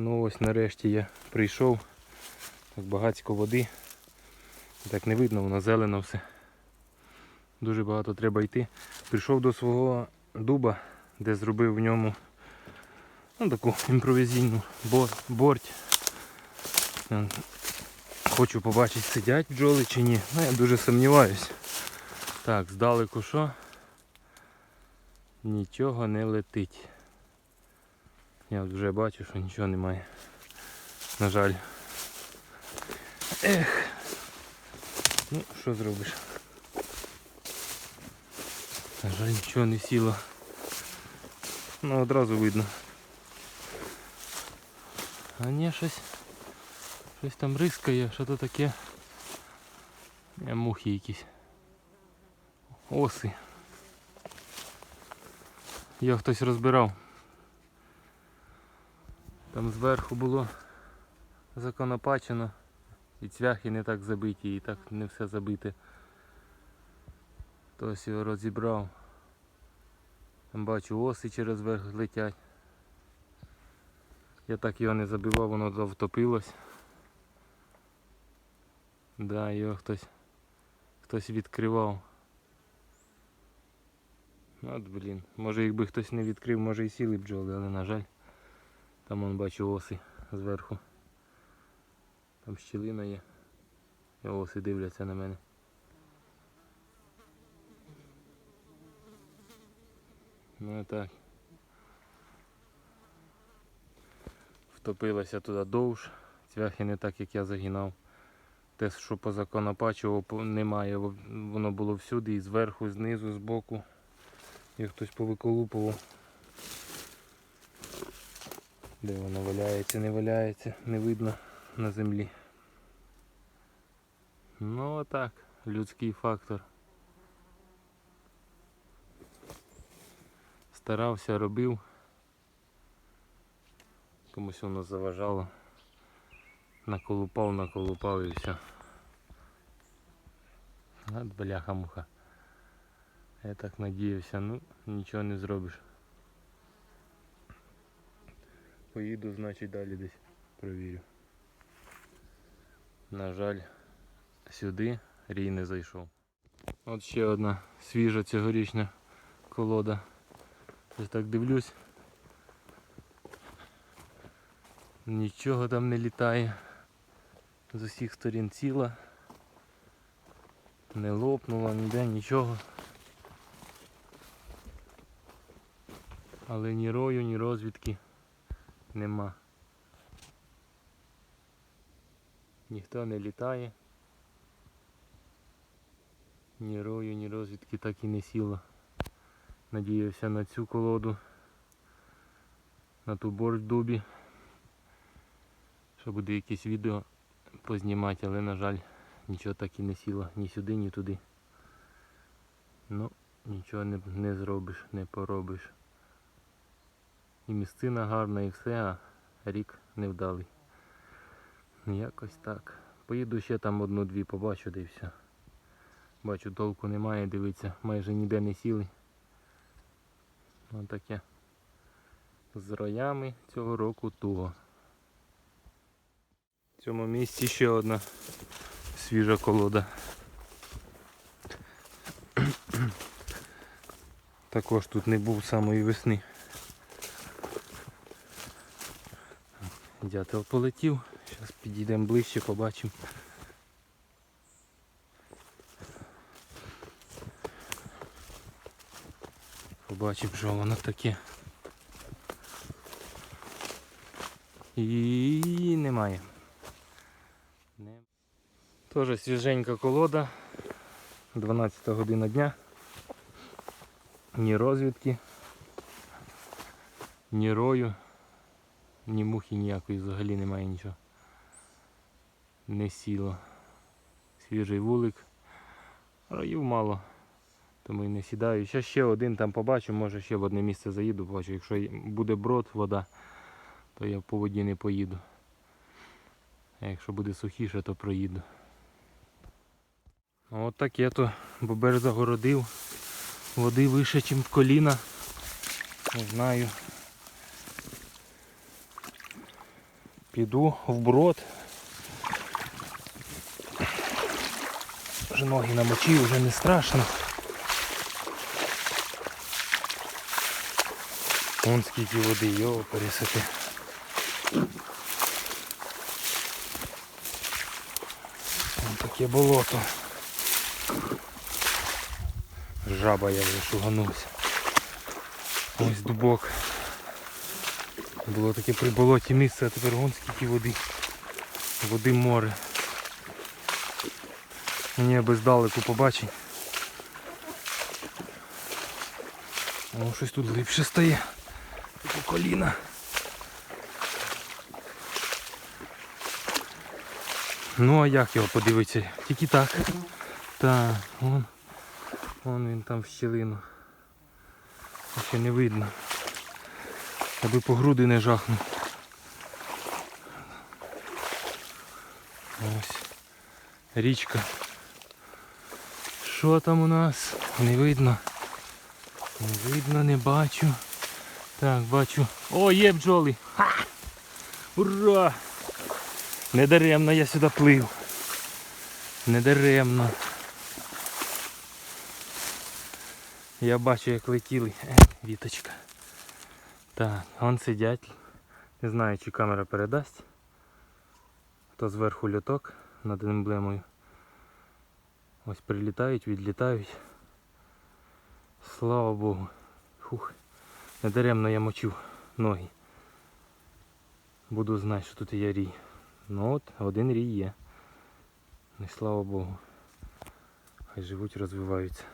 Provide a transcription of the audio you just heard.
Ну ось нарешті я прийшов. Так багатько води. Так не видно, воно зелено все. Дуже багато треба йти. Прийшов до свого дуба, де зробив в ньому ну, таку імпровізійну бо- борть. Е, Хочу побачити, сидять бджоли чи ні. Ну, я дуже сумніваюсь. Так, здалеку що? Нічого не летить. Я от вже бачу, що нічого немає. На жаль. Ех. Ну, що зробиш? На жаль, нічого не сіло. Ну, одразу видно. А ні, щось. Щось там рискає, що то таке. Е, Мухи якісь. Оси. Його хтось розбирав. Там зверху було законопачено. І цвяхи не так забиті, і так не все забите. Хтось його розібрав. Там бачу оси через верх летять. Я так його не забивав, воно втопилось. Да, його хтось хтось відкривав. От блін. Може якби хтось не відкрив, може і сіли бджоли, але на жаль. Там он бачу оси зверху. Там щілина є. І оси дивляться на мене. Ну так. Втопилася туди довж. Цвяхи не так, як я загинав. Те, що позаконопачував, по- немає. Воно було всюди, і зверху, і знизу, збоку. І хтось повиколупував. Де воно валяється, не валяється, не видно на землі. Ну отак, людський фактор. Старався, робив. Комусь воно заважало. Наколупав, наколупав і все. От бляха-муха. Я так надіявся, ну нічого не зробиш. Поїду, значить далі десь провірю. На жаль, сюди рій не зайшов. От ще одна свіжа цьогорічна колода. Ось так дивлюсь. Нічого там не літає. З усіх сторін ціла. Не лопнула ніде нічого. Але ні рою, ні розвідки нема. Ніхто не літає. Ні рою, ні розвідки так і не сіло. Надіявся на цю колоду. На ту борт в дубі. Що буде якесь відео познімати, але на жаль нічого так і не сіло. Ні сюди, ні туди. Ну, нічого не, не зробиш, не поробиш. І місцина гарна і все, а рік невдалий. Якось так. Поїду ще там одну-дві побачу, де і все. Бачу, толку немає, дивиться, майже ніде не сіли. Ось таке. З роями цього року туго. В цьому місці ще одна свіжа колода. Також тут не був самої весни. Дятел полетів. Зараз підійдемо ближче, побачимо. Побачимо, що воно таке. І немає. Не. Теж свіженька колода. 12 година дня. Ні розвідки, ні рою, ні мухи ніякої взагалі немає нічого. Не сіло. Свіжий вулик. Роїв мало. Тому і не сідаю. Ще ще один там побачу, може ще в одне місце заїду, побачу. Якщо буде брод, вода, то я по воді не поїду. А якщо буде сухіше, то проїду. От таке то бобер загородив. Води вище, ніж в коліна. Не знаю. Піду вброд. Вже ноги намочив, вже не страшно. Вон скільки води, його пересити. Вон таке болото. Жаба я вже шуганувся. Ось дубок. Було таке при болоті місце, а тепер вон скільки води. Води море. Мені аби здалеку побачить. О, щось тут глибше стає. Типу коліна. Ну а як його подивитися? Тільки так. Так, вон, вон він там в щілину. Ще не видно. Аби по груди не жахнув. Ось. Річка. Що там у нас? Не видно. Не видно, не бачу. Так, бачу. О, є бджоли! Ха! Ура! Недаремно я сюди плив. Недаремно. Я бачу, як летіли. Е, віточка. Так, вон сидять. Не знаю, чи камера передасть. То зверху льоток над емблемою. Ось прилітають, відлітають. Слава Богу. Фух. Недаремно я мочив ноги. Буду знати, що тут є рій. Ну от, один рій є. Ну слава Богу. Хай живуть, розвиваються.